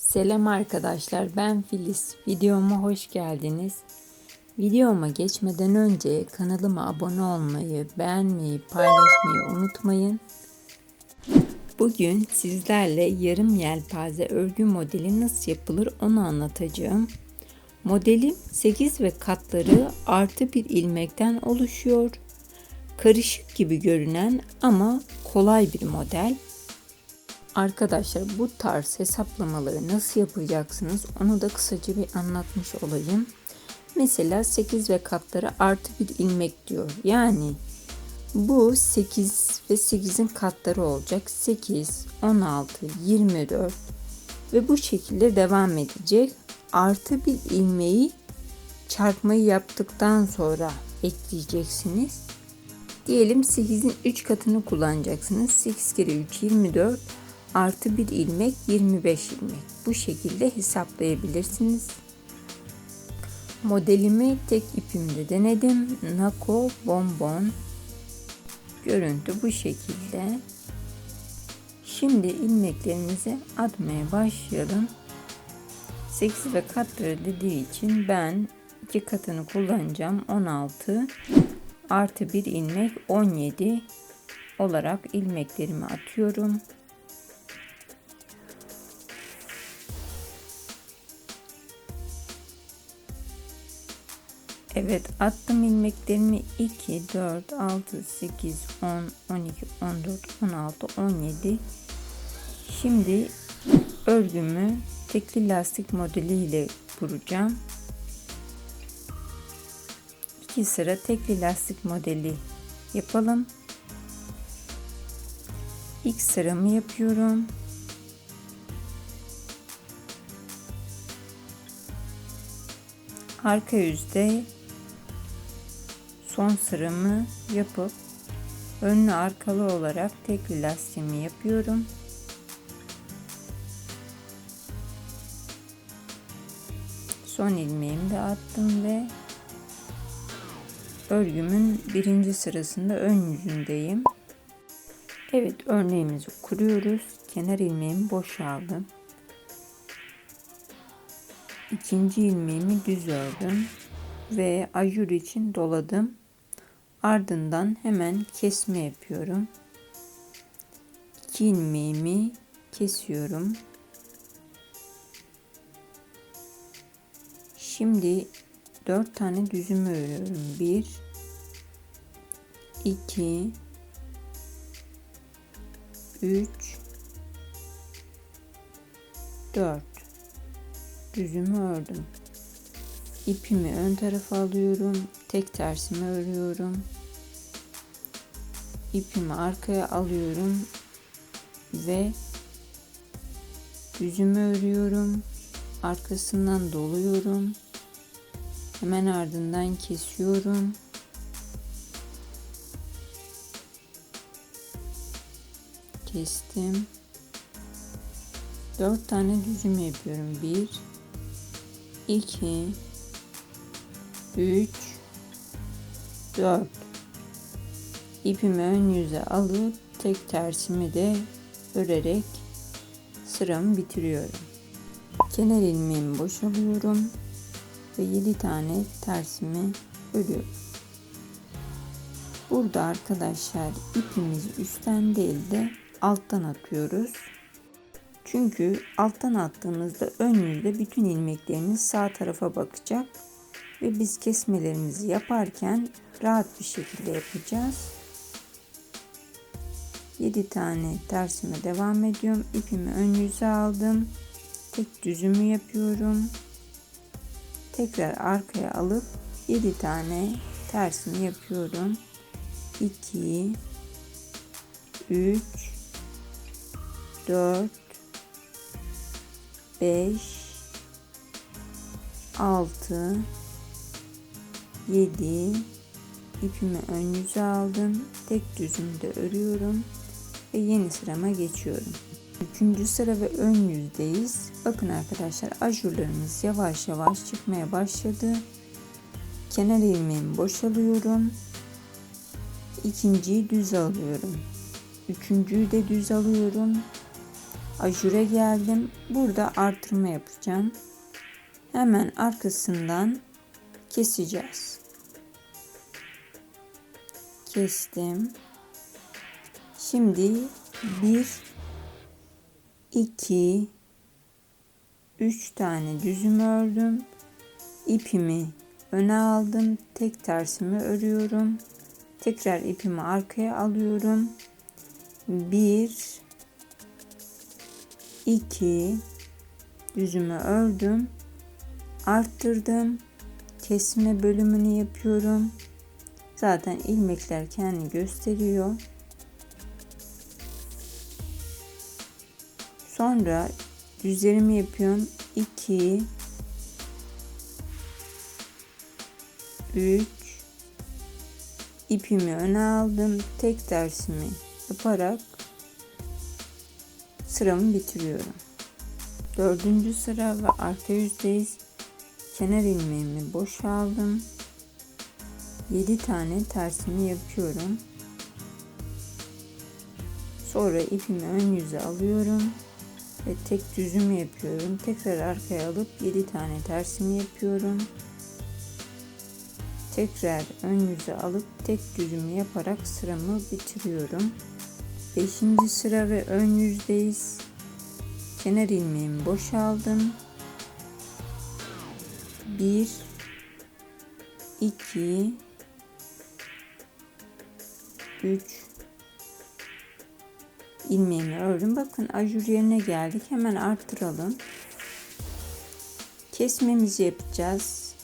Selam arkadaşlar ben Filiz. Videoma hoş geldiniz. Videoma geçmeden önce kanalıma abone olmayı, beğenmeyi, paylaşmayı unutmayın. Bugün sizlerle yarım yelpaze örgü modeli nasıl yapılır onu anlatacağım. Modelim 8 ve katları artı bir ilmekten oluşuyor. Karışık gibi görünen ama kolay bir model. Arkadaşlar bu tarz hesaplamaları nasıl yapacaksınız onu da kısaca bir anlatmış olayım. Mesela 8 ve katları artı bir ilmek diyor. Yani bu 8 ve 8'in katları olacak. 8, 16, 24 ve bu şekilde devam edecek. Artı bir ilmeği çarpmayı yaptıktan sonra ekleyeceksiniz. Diyelim 8'in 3 katını kullanacaksınız. 8 kere 3 24 artı bir ilmek 25 ilmek. Bu şekilde hesaplayabilirsiniz. Modelimi tek ipimde denedim. Nako bonbon. Görüntü bu şekilde. Şimdi ilmeklerimizi atmaya başlayalım. 8 ve katları dediği için ben iki katını kullanacağım. 16 artı bir ilmek 17 olarak ilmeklerimi atıyorum. Evet attım ilmeklerimi 2, 4, 6, 8, 10, 12, 14, 16, 17. Şimdi örgümü tekli lastik modeliyle kuracağım. 2 sıra tekli lastik modeli yapalım. İlk sıramı yapıyorum. Arka yüzde son sıramı yapıp önlü arkalı olarak tekli lastiğimi yapıyorum. Son ilmeğimi de attım ve örgümün birinci sırasında ön yüzündeyim. Evet örneğimizi kuruyoruz. Kenar ilmeğimi boşaldım. İkinci ilmeğimi düz ördüm ve ajur için doladım. Ardından hemen kesme yapıyorum. İki ilmeğimi kesiyorum. Şimdi dört tane düzümü örüyorum. Bir, iki, üç, dört düzümü ördüm. İpimi ön tarafa alıyorum. Tek tersimi örüyorum. İpimi arkaya alıyorum ve düzümü örüyorum. Arkasından doluyorum. Hemen ardından kesiyorum. Kestim. Dört tane düzüm yapıyorum. Bir, 2 3 4 ipimi ön yüze alıp tek tersimi de örerek sıramı bitiriyorum. Kenar ilmeğimi boşalıyorum ve 7 tane tersimi örüyorum. Burada arkadaşlar ipimizi üstten değil de alttan atıyoruz. Çünkü alttan attığımızda ön yüzde bütün ilmeklerimiz sağ tarafa bakacak ve biz kesmelerimizi yaparken rahat bir şekilde yapacağız. 7 tane tersime devam ediyorum. İpimi ön yüze aldım. Tek düzümü yapıyorum. Tekrar arkaya alıp 7 tane tersimi yapıyorum. 2 3 4 5 6 7 ipimi ön yüze aldım. Tek düzümde örüyorum ve yeni sırama geçiyorum. Üçüncü sıra ve ön yüzdeyiz. Bakın arkadaşlar ajurlarımız yavaş yavaş çıkmaya başladı. Kenar ilmeğimi boşalıyorum. İkinciyi düz alıyorum. Üçüncüyü de düz alıyorum. ajüre geldim. Burada artırma yapacağım. Hemen arkasından keseceğiz. Kestim. Şimdi 1 2 3 tane düzüm ördüm. İpimi öne aldım. Tek tersimi örüyorum. Tekrar ipimi arkaya alıyorum. 1 2 düzümü ördüm. Arttırdım. Kesme bölümünü yapıyorum. Zaten ilmekler kendi gösteriyor. Sonra düzlerimi yapıyorum. 2 3 ipimi öne aldım. Tek tersimi yaparak sıramı bitiriyorum. Dördüncü sıra ve arka yüzdeyiz. Kenar ilmeğimi boşaldım. 7 tane tersimi yapıyorum. Sonra ipimi ön yüze alıyorum ve tek düzümü yapıyorum. Tekrar arkaya alıp 7 tane tersimi yapıyorum. Tekrar ön yüze alıp tek düzümü yaparak sıramı bitiriyorum. 5. sıra ve ön yüzdeyiz. Kenar ilmeğimi boşaldım. 1 2 3 ilmeğimi ördüm. Bakın ajur yerine geldik. Hemen arttıralım. Kesmemizi yapacağız.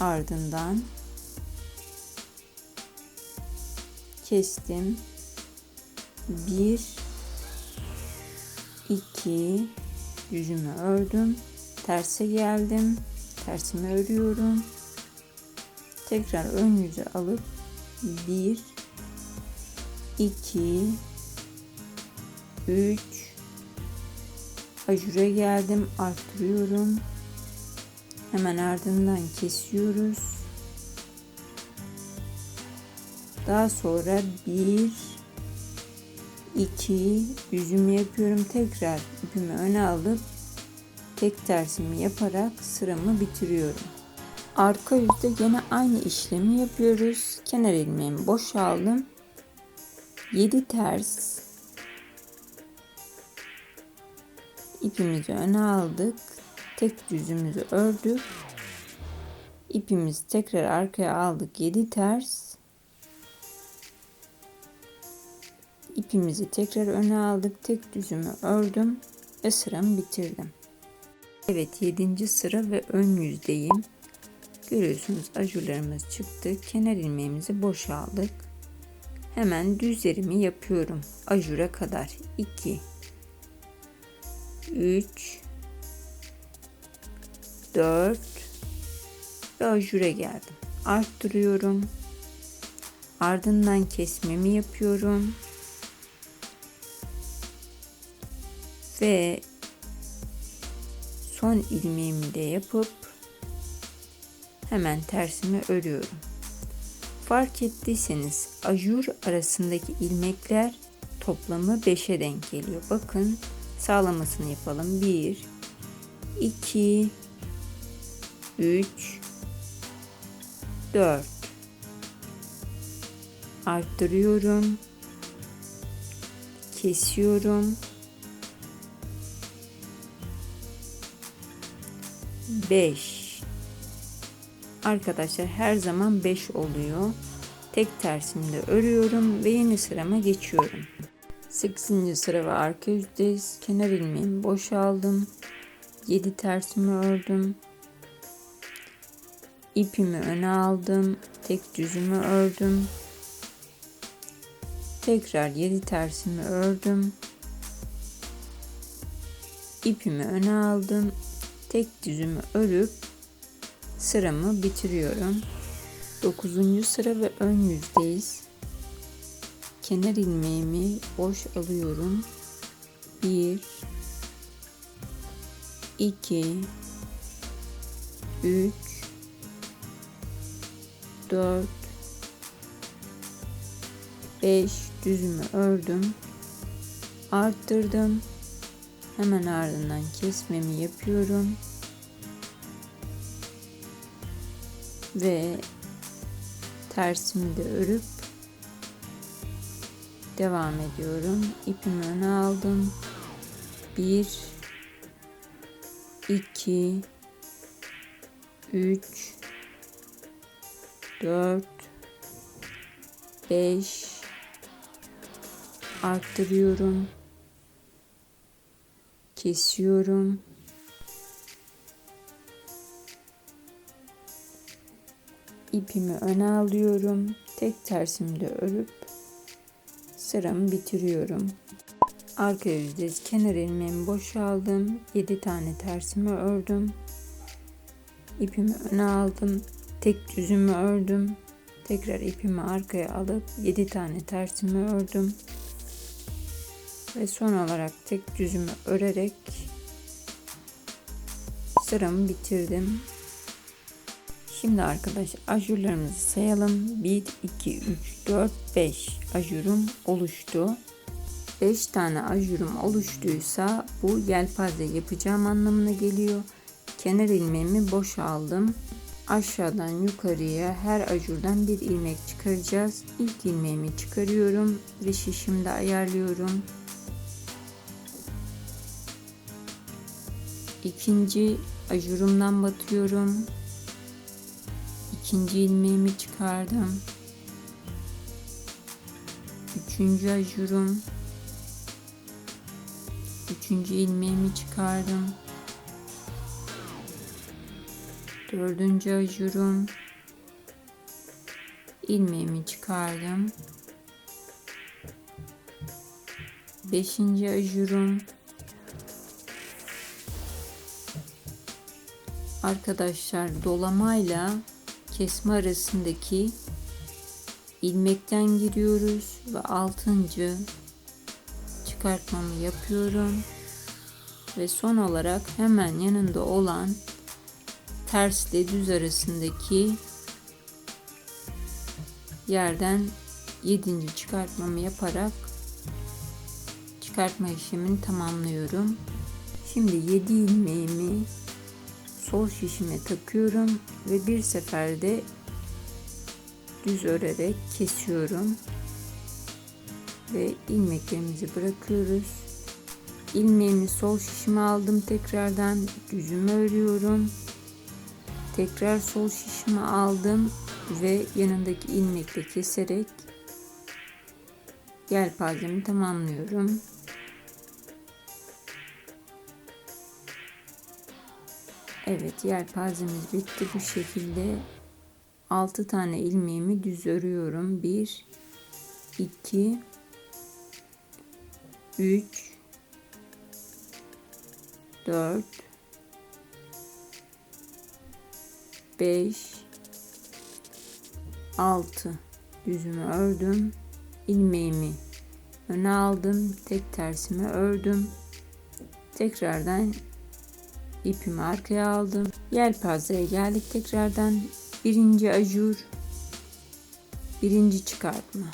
Ardından kestim. 1 2 yüzümü ördüm. Terse geldim. Tersimi örüyorum. Tekrar ön yüzü alıp 1 2 3 ajure geldim arttırıyorum. Hemen ardından kesiyoruz. Daha sonra 1 2 yüzümü yapıyorum. Tekrar ipimi öne alıp tek tersimi yaparak sıramı bitiriyorum arka yüzde yine aynı işlemi yapıyoruz. Kenar ilmeğimi boşaldım. 7 ters ipimizi öne aldık. Tek düzümüzü ördük. İpimizi tekrar arkaya aldık. 7 ters. İpimizi tekrar öne aldık. Tek düzümü ördüm ve sıramı bitirdim. Evet 7. sıra ve ön yüzdeyim görüyorsunuz ajurlarımız çıktı kenar ilmeğimizi boşaldık Hemen düzlerimi yapıyorum. Ajura kadar. 2 3 4 ve ajure geldim. Arttırıyorum. Ardından kesmemi yapıyorum. Ve son ilmeğimi de yapıp hemen tersimi örüyorum. Fark ettiyseniz ajur arasındaki ilmekler toplamı 5'e denk geliyor. Bakın sağlamasını yapalım. 1 2 3 4 arttırıyorum. Kesiyorum. 5 Arkadaşlar her zaman 5 oluyor. Tek tersimde örüyorum ve yeni sırama geçiyorum. 8. sıra ve arka yüzdeyiz. Kenar ilmeğimi boşaldım. 7 tersimi ördüm. İpimi öne aldım. Tek düzümü ördüm. Tekrar 7 tersimi ördüm. İpimi öne aldım. Tek düzümü örüp sıramı bitiriyorum. 9. sıra ve ön yüzdeyiz. Kenar ilmeğimi boş alıyorum. 1 2 3 4 5 düzümü ördüm. arttırdım. Hemen ardından kesmemi yapıyorum. Ve tersimi de örüp devam ediyorum. İpimi öne aldım. 1 2 3 4 5 arttırıyorum kesiyorum ipimi öne alıyorum. Tek tersimde örüp sıramı bitiriyorum. Arka yüzde kenar ilmeğimi boşaldım 7 tane tersimi ördüm. İpimi öne aldım. Tek düzümü ördüm. Tekrar ipimi arkaya alıp 7 tane tersimi ördüm. Ve son olarak tek düzümü örerek sıramı bitirdim şimdi arkadaşlar ajurlarımızı sayalım 1 2 3 4 5 ajurum oluştu 5 tane ajurum oluştuysa bu yelpaze yapacağım anlamına geliyor kenar ilmeğimi boş aldım aşağıdan yukarıya her ajurdan bir ilmek çıkaracağız. İlk ilmeğimi çıkarıyorum ve şişimde ayarlıyorum. İkinci ajurumdan batıyorum. İkinci ilmeğimi çıkardım. Üçüncü ajurum. Üçüncü ilmeğimi çıkardım. Dördüncü ajurum. ilmeğimi çıkardım. Beşinci ajurum. Arkadaşlar dolamayla kesme arasındaki ilmekten giriyoruz ve altıncı çıkartmamı yapıyorum ve son olarak hemen yanında olan ters ile düz arasındaki yerden 7. çıkartmamı yaparak çıkartma işlemini tamamlıyorum. Şimdi 7 ilmeğimi sol şişime takıyorum ve bir seferde düz örerek kesiyorum ve ilmeklerimizi bırakıyoruz. İlmeğimi sol şişime aldım tekrardan düzümü örüyorum. Tekrar sol şişimi aldım ve yanındaki ilmekle keserek yelpazemi tamamlıyorum. Evet yelpazemiz bitti. Bu şekilde 6 tane ilmeğimi düz örüyorum. 1 2 3 4 5 6 düzümü ördüm. İlmeğimi öne aldım. Tek tersimi ördüm. Tekrardan ipimi arkaya aldım. Yelpazeye geldik tekrardan. Birinci ajur birinci çıkartma.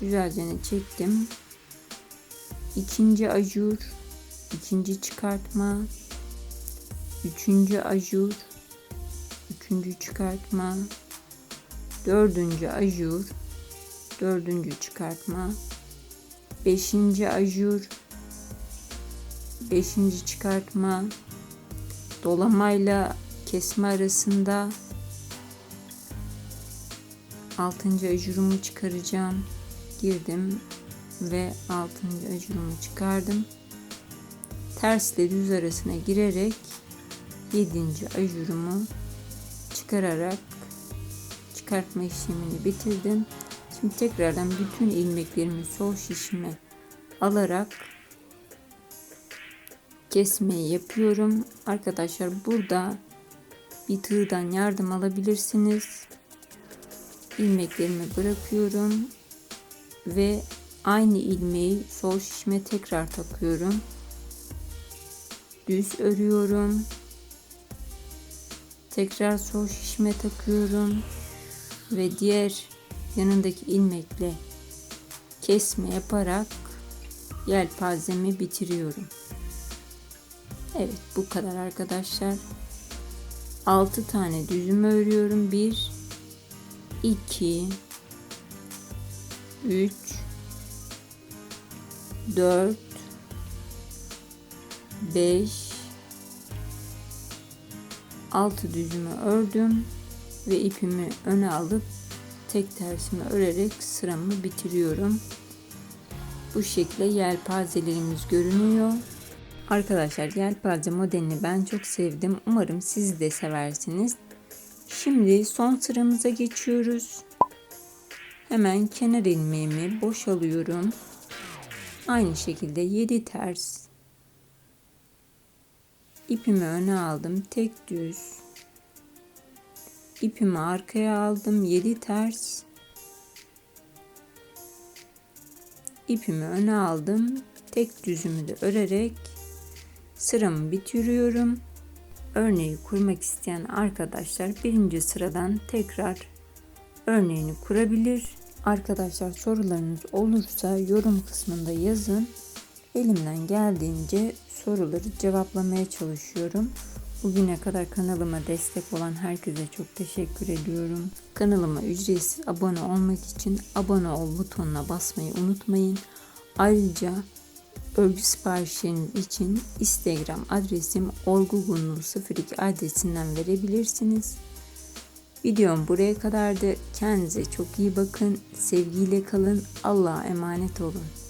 Güzelce çektim? İkinci ajur ikinci çıkartma. Üçüncü ajur üçüncü çıkartma, dördüncü ajur, dördüncü çıkartma, beşinci ajur, beşinci çıkartma, dolamayla kesme arasında altıncı ajurumu çıkaracağım. Girdim ve altıncı ajurumu çıkardım. Tersle düz arasına girerek yedinci ajurumu çıkararak çıkartma işlemini bitirdim. Şimdi tekrardan bütün ilmeklerimi sol şişime alarak kesmeyi yapıyorum. Arkadaşlar burada bir tığdan yardım alabilirsiniz. İlmeklerimi bırakıyorum ve aynı ilmeği sol şişime tekrar takıyorum. Düz örüyorum. Tekrar sol şişme takıyorum ve diğer yanındaki ilmekle kesme yaparak yelpazemi bitiriyorum. Evet bu kadar arkadaşlar. 6 tane düzüm örüyorum. 1 2 3 4 5 6 düzümü ördüm ve ipimi öne alıp tek tersimi örerek sıramı bitiriyorum. Bu şekilde yelpazelerimiz görünüyor. Arkadaşlar yelpaze modelini ben çok sevdim. Umarım siz de seversiniz. Şimdi son sıramıza geçiyoruz. Hemen kenar ilmeğimi boşalıyorum. Aynı şekilde 7 ters. İpimi öne aldım. Tek düz. İpimi arkaya aldım. 7 ters. İpimi öne aldım. Tek düzümü de örerek sıramı bitiriyorum. Örneği kurmak isteyen arkadaşlar birinci sıradan tekrar örneğini kurabilir. Arkadaşlar sorularınız olursa yorum kısmında yazın. Elimden geldiğince soruları cevaplamaya çalışıyorum. Bugüne kadar kanalıma destek olan herkese çok teşekkür ediyorum. Kanalıma ücretsiz abone olmak için abone ol butonuna basmayı unutmayın. Ayrıca örgü siparişleriniz için Instagram adresim orgugunlu02 adresinden verebilirsiniz. Videom buraya kadardı. Kendinize çok iyi bakın. Sevgiyle kalın. Allah'a emanet olun.